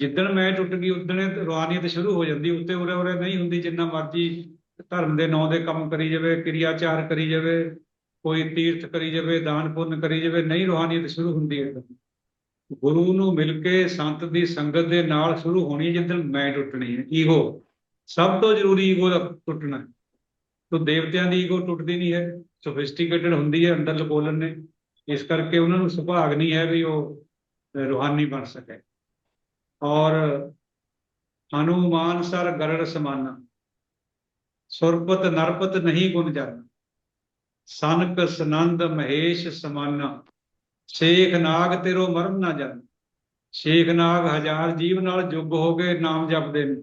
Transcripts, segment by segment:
ਜਿੱਦਣ ਮੈਂ ਟੁੱਟ ਗਈ ਉਦਣ ਇਹ ਰੂਹਾਨੀਅਤ ਸ਼ੁਰੂ ਹੋ ਜਾਂਦੀ ਉੱਤੇ ਉਰੇ ਉਰੇ ਨਹੀਂ ਹੁੰਦੀ ਜਿੰਨਾ ਮਰਜ਼ੀ ਧਰਮ ਦੇ ਨਾਂ ਦੇ ਕੰਮ ਕਰੀ ਜਾਵੇ ਕਿਰਿਆਚਾਰ ਕਰੀ ਜਾਵੇ ਕੋਈ ਤੀਰਥ ਕਰੀ ਜਾਵੇ ਦਾਨ ਪੁੰਨ ਕਰੀ ਜਾਵੇ ਨਹੀਂ ਰੂਹਾਨੀਅਤ ਸ਼ੁਰੂ ਹੁੰਦੀ ਹੈ। ਗੁਰੂ ਨੂੰ ਮਿਲ ਕੇ ਸੰਤ ਦੀ ਸੰਗਤ ਦੇ ਨਾਲ ਸ਼ੁਰੂ ਹੋਣੀ ਜਿੱਦਣ ਮੈਂ ਟੁੱਟਣੀ ਹੈ ਈਗੋ। ਸਭ ਤੋਂ ਜ਼ਰੂਰੀ ਈਗੋ ਦਾ ਟੁੱਟਣਾ। ਤੋ ਦੇਵਤਿਆਂ ਦੀ ਈਗੋ ਟੁੱਟਦੀ ਨਹੀਂ ਹੈ ਸੋਫਿਸਟੀਕੇਟਡ ਹੁੰਦੀ ਹੈ ਅੰਦਰ ਲਕੋਲਨ ਨੇ। ਇਸ ਕਰਕੇ ਉਹਨਾਂ ਨੂੰ ਸੁਭਾਗ ਨਹੀਂ ਹੈ ਵੀ ਉਹ ਅਹ, ਰੂਹਾਨੀ ਬਣ ਸਕੇ। ਔਰ ਹਨੂਮਾਨ ਸਰ ਗਰੜ ਸਮਾਨਾ। ਸੁਰਪਤ ਨਰਪਤ ਨਹੀਂ ਗੁਣ ਜਾਣਾ ਸਨਕ ਸਨੰਦ ਮਹੇਸ਼ ਸਮਾਨਾ। ਸ਼ੇਖ ਨਾਗ ਤੇਰੋ ਮਰਮ ਨਾ ਜਾਣ ਸ਼ੇਖ ਨਾਗ ਹਜ਼ਾਰ ਜੀਵ ਨਾਲ ਜੁਗ ਹੋ ਕੇ ਨਾਮ ਜਪਦੇ ਨੇ।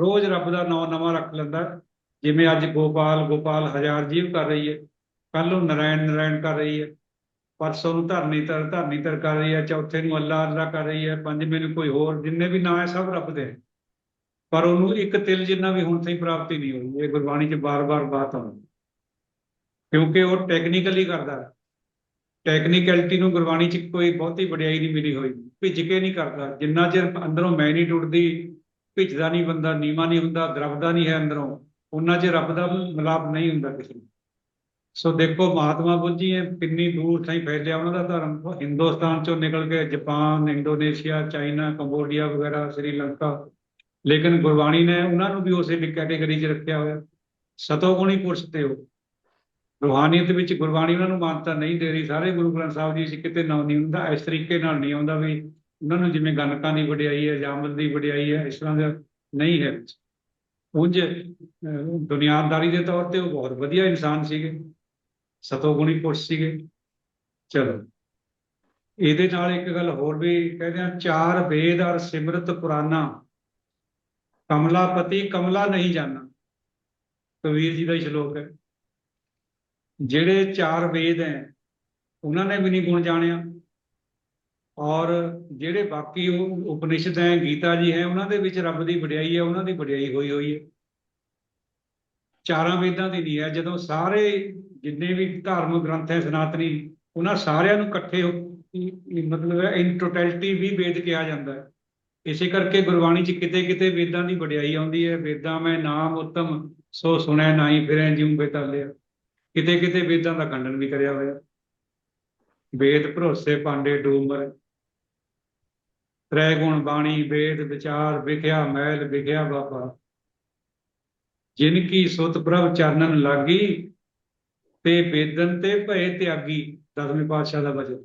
ਰੋਜ਼ ਰੱਬ ਦਾ ਨਾਮ ਨਵਾਂ ਰੱਖ ਲੈਂਦਾ। ਜਿਵੇਂ ਅੱਜ ਗੋਪਾਲ ਗੋਪਾਲ ਹਜ਼ਾਰ ਜੀਵ ਕਰ ਰਹੀ ਹੈ। ਕੱਲ ਨੂੰ ਨਾਰਾਇਣ ਨਰਾਇਣ ਕਰ ਰਹੀ ਹੈ। ਪਰਸੋਂ ਨੂੰ ਧਰਨੀ ਤਰ ਧਰਨੀ ਤਰ ਕਰ ਰਹੀ ਹੈ, ਚੌਥੇ ਨੂੰ ਅੱਲਾ ਅੱਲਾ ਕਰ ਰਹੀ ਹੈ ਪੰਜਵੇਂ ਨੂੰ ਕੋਈ ਹੋਰ, ਜਿੰਨੇ ਵੀ ਨਾਂ ਹੈ ਸਭ ਰੱਬ ਦੇ। ਪਰ ਉਹਨੂੰ ਇੱਕ ਤਿਲ ਜਿੰਨਾ ਵੀ ਹੁਣ ਤਾਈਂ ਪ੍ਰਾਪਤੀ ਨਹੀਂ ਹੋਈ, ਇਹ ਗੁਰਬਾਣੀ 'ਚ ਬਾਰ-ਬਾਰ ਬਾਤ ਆਉਂਦੀ ਕਿਉਂਕਿ ਉਹ ਟੈਕਨੀਕਲੀ ਕਰਦਾ ਟੈਕਨੀਕੈਲਿਟੀ ਨੂੰ ਗੁਰਬਾਣੀ 'ਚ ਕੋਈ ਬਹੁਤੀ ਵਡਿਆਈ ਨਹੀਂ ਮਿਲੀ ਹੋਈ, ਭਿੱਜ ਕੇ ਨਹੀਂ ਕਰਦਾ। ਜਿੰਨਾ ਚਿਰ ਅੰਦਰੋਂ ਮੈਂ ਨਹੀਂ ਟੁੱਟਦੀ, ਭਿੱਜਦਾ ਨਹੀਂ ਬੰਦਾ, ਨੀਵਾ ਨਹੀਂ ਹੁੰਦਾ, ਦਰਬਦਾ ਨਹੀਂ ਹੈ ਅੰਦਰੋਂ ਉਹਨਾਂ 'ਚ ਰੱਬ ਦਾ ਮਿਲਾਪ ਨਹੀਂ ਹੁੰਦਾ ਕਿਸੇ ਨੂੰ। ਸੋ ਦੇਖੋ ਮਹਾਤਮਾ ਬੁੱਝੀ ਇਹ ਕਿੰਨੀ ਦੂਰ ਤਾਈਂ ਫੈਲਿਆ ਉਹਨਾਂ ਦਾ ਧਰਮ ਹਿੰਦੁਸਤਾਨ ਚੋਂ ਨਿਕਲ ਕੇ ਜਾਪਾਨ ਇੰਡੋਨੇਸ਼ੀਆ ਚਾਈਨਾ ਕੰਬੋਡੀਆ ਵਗੈਰਾ ਸ੍ਰੀਲੰਕਾ ਲੇਕਿਨ ਗੁਰਬਾਣੀ ਨੇ ਉਹਨਾਂ ਨੂੰ ਵੀ ਉਸੇ ਕੈਟੇਗਰੀ 'ਚ ਰੱਖਿਆ ਹੋਇਆ ਸਤੋਗੁਣੀ ਪੁਰਸ਼ ਤੇ ਉਹ ਰੂਹਾਨੀਅਤ ਵਿੱਚ ਗੁਰਬਾਣੀ ਉਹਨਾਂ ਨੂੰ ਮਾਨਤਾ ਨਹੀਂ ਦੇ ਰਹੀ ਸਾਰੇ ਗੁਰੂ ਗ੍ਰੰਥ ਸਾਹਿਬ ਜੀ 'ਚ ਕਿਤੇ ਨਾਂ ਨਹੀਂ ਹੁੰਦਾ ਇਸ ਤਰੀਕੇ ਨਾਲ ਨਹੀਂ ਆਉਂਦਾ ਵੀ ਉਹਨਾਂ ਨੂੰ ਜਿਵੇਂ ਗਨਕਾਂ ਦੀ ਵਡਿਆਈ ਹੈ ਜਾਮਲ ਦੀ ਵਡਿਆਈ ਹੈ ਇਸ ਤਰ੍ਹਾਂ ਦਾ ਨਹੀਂ ਹੈ ਉਂਝ ਅਹ, ਦੁਨਿਆਦਾਰੀ ਦੇ ਤੌਰ ਤੇ ਉਹ ਬਹੁਤ ਵਧੀਆ ਇਨਸਾਨ ਸੀਗੇ ਸਤੋਗੁਣੀ ਪੁਰਸ਼ ਸੀਗੇ। ਚਲੋ। ਇਹਦੇ ਨਾਲ ਇੱਕ ਗੱਲ ਹੋਰ ਵੀ ਕਹਿੰਦੇ ਆ ਚਾਰ ਵੇਦ ਔਰ ਸਿਮਰਤ ਪੁਰਾਨਾ ਕਮਲਾਪਤੀ ਕਮਲਾ ਨਹੀਂ ਜਾਣਾ ਕਬੀਰ ਜੀ ਦਾ ਹੀ ਸ਼ਲੋਕ ਹੈ। ਜਿਹੜੇ ਚਾਰ ਵੇਦ ਹੈ, ਉਹਨਾਂ ਨੇ ਵੀ ਨਹੀਂ ਗੁਣ ਜਾਣਿਆ। ਔਰ ਜਿਹੜੇ ਬਾਕੀ ਉਪਨਿਸ਼ਦ ਹੈ, ਗੀਤਾ ਜੀ ਹੈ, ਉਹਨਾਂ ਦੇ ਵਿੱਚ ਰੱਬ ਦੀ ਵਡਿਆਈ ਹੈ, ਉਹਨਾਂ ਦੀ ਵਡਿਆਈ ਹੋਈ ਹੋਈ ਹੈ। ਚਾਰਾਂ ਵੇਦਾਂ ਦੀ ਨਹੀਂ ਹੈ, ਜਦੋਂ ਸਾਰੇ ਜਿੰਨੇ ਵੀ ਧਾਰਮਿਕ ਗ੍ਰੰਥ ਹੈ, ਸਨਾਤਨੀ, ਉਹਨਾਂ ਸਾਰਿਆਂ ਨੂੰ ਇਕੱਠੇ ਮਤਲਬ ਇਨ ਟੋਟੈਲਿਟੀ ਵੀ ਵੇਦ ਕਿਹਾ ਜਾਂਦਾ ਹੈ। ਇਸੇ ਕਰਕੇ ਗੁਰਬਾਣੀ 'ਚ ਕਿਤੇ ਕਿਤੇ ਵੇਦਾਂ ਦੀ ਵਡਿਆਈ ਆਉਂਦੀ ਹੈ। ਵੇਦਾਂ ਮੈਂ ਨਾਮ ਉਤਮ, ਸੋ ਸੁਣੈ ਨਾਹੀ, ਫਿਰੈ ਜਿਉ ਬੇਤਾਲਿਆ। ਕਿਤੇ ਕਿਤੇ ਵੇਦਾਂ ਦਾ ਖੰਡਨ ਵੀ ਕਰਿਆ ਹੋਇਆ। ਵੇਦ ਭਰੋਸੇ ਪਾਂਡੇ ਡੂਮਰ ਤ੍ਰੈ ਗੁਣ ਬਾਣੀ, ਵੇਦ ਵਿਚਾਰ ਵਿਖਿਆ ਮੈਲ ਵਿਖਿਆ ਬਾਬਾ। ਜਿਨ ਕੀ ਸੁਤ ਪ੍ਰਭ ਚਰਨਨ ਲਾਗੀ, ਤੇ ਵੇਦਨ ਤੇ ਭਏ ਤਿਆਗੀ, ਦਸਵੇਂ ਪਾਤਸ਼ਾਹ ਦਾ ਵਚਨ।